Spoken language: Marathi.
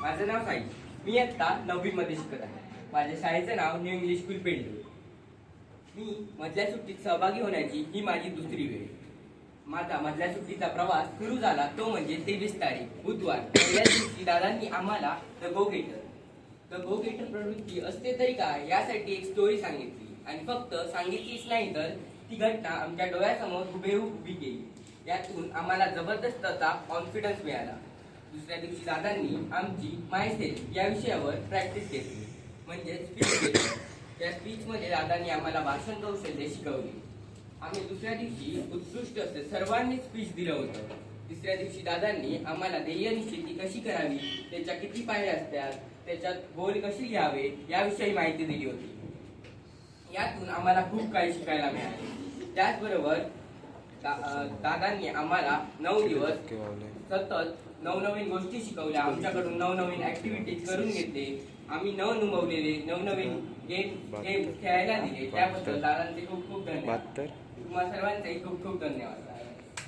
माझं नाव साई. मी आत्ता नववी मध्ये शिकत आहे. माझ्या शाळेचं नाव न्यू इंग्लिश स्कूल पेंडू मी मधल्या सुट्टीत सहभागी होण्याची ही माझी दुसरी वेळ. माझा मधल्या सुट्टीचा प्रवास सुरू झाला तो म्हणजे तेवीस तारीख बुधवार. पहिल्या दिवशी दादांनी आम्हाला द गो गेटर द गो गेटर प्रवृत्ती असते तरी काय यासाठी एक स्टोरी सांगितली. आणि फक्त सांगितलीच नाही तर ती घटना आमच्या डोळ्यासमोर हुबेहूब उभी केली. यातून आम्हाला जबरदस्त कॉन्फिडन्स मिळाला. दुसऱ्या दिवशी दादांनी आमची मायसेल या विषयावर प्रॅक्टिस घेतली म्हणजे स्पीच केली. त्या स्पीचमध्ये दादांनी आम्हाला भाषण कौशल्य शिकवली. आम्ही दुसऱ्या दिवशी उत्कृष्ट असे सर्वांनी स्पीच दिलं होतं. तिसऱ्या दिवशी दादांनी आम्हाला ध्येय निश्चिती कशी करावी त्याच्या किती पायऱ्या असतात त्याच्यात गोल कसे घ्यावे याविषयी माहिती दिली होती. यातून आम्हाला खूप काही शिकायला मिळाले. त्याचबरोबर दादांनी आम्हाला नऊ दिवस सतत नवनवीन गोष्टी शिकवल्या. आमच्याकडून नवनवीन ऍक्टिव्हिटीज करून घेतले. आम्ही नवनुभवलेले नवनवीन गेम गेम खेळायला दिले. त्याबद्दल दादांचे खूप खूप धन्यवाद. बहात्तर तुम्हा सर्वांचे खूप खूप धन्यवाद.